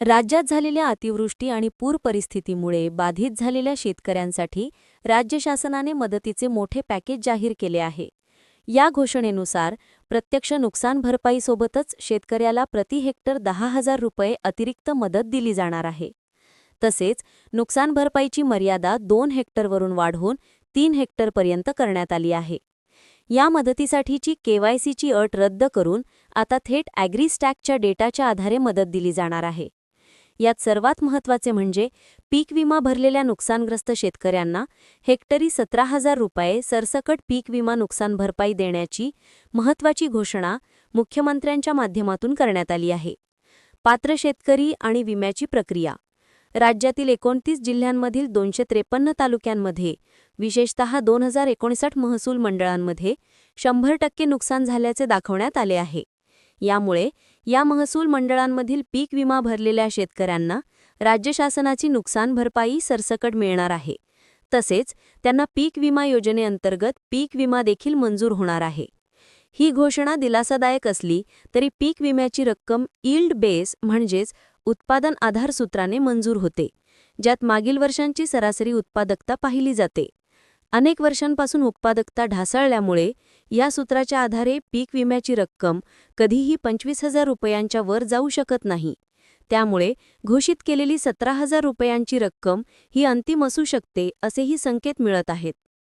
राज्यात झालेल्या अतिवृष्टी आणि पूर परिस्थितीमुळे बाधित झालेल्या शेतकऱ्यांसाठी राज्य शासनाने मदतीचे मोठे पॅकेज जाहीर केले आहे. या घोषणेनुसार प्रत्यक्ष नुकसान भरपाईसोबतच शेतकऱ्याला प्रति हेक्टर दहा हजार रुपये अतिरिक्त मदत दिली जाणार आहे. तसेच नुकसान भरपाईची मर्यादा दोन हेक्टरवरून वाढवून तीन हेक्टरपर्यंत करण्यात आली आहे. या मदतीसाठीची केवायसीची अट रद्द करून आता थेट ॲग्रीस्टॅकच्या डेटाच्या आधारे मदत दिली जाणार आहे. यात सर्वात महत्त्वाचे म्हणजे पीक विमा भरलेल्या नुकसानग्रस्त शेतकऱ्यांना हेक्टरी सतरा हजार रुपये सरसकट पीक विमा नुकसान भरपाई देण्याची महत्त्वाची घोषणा मुख्यमंत्र्यांच्या माध्यमातून करण्यात आली आहे. पात्र शेतकरी आणि विम्याची प्रक्रिया. राज्यातील एकोणतीस जिल्ह्यांमधील दोनशे त्रेपन्न तालुक्यांमध्ये विशेषतः दोन हजार एकोणसाठ महसूल मंडळांमध्ये शंभर टक्के नुकसान झाल्याचे दाखवण्यात आले आहे. यामुळे या महसूल मंडळांमधील पीक विमा भरलेल्या शेतकऱ्यांना राज्य शासनाची नुकसान भरपाई सरसकट मिळणार आहे. तसेच त्यांना पीक विमा योजनेअंतर्गत पीक विमा देखील मंजूर होणार आहे. ही घोषणा दिलासादायक असली तरी पीक विम्याची रक्कम ईल्ड बेस म्हणजेच उत्पादन आधार सूत्राने मंजूर होते ज्यात मागील वर्षांची सरासरी उत्पादकता पाहिली जाते. अनेक वर्षांपासून उत्पादकता ढासळल्यामुळे या सूत्राच्या आधारे पीक विम्याची रक्कम कधीही पंचवीस हजार रुपयांच्या वर जाऊ शकत नाही. त्यामुळे घोषित केलेली सतरा हजार रुपयांची रक्कम ही अंतिम असू शकते असेही संकेत मिळत आहेत.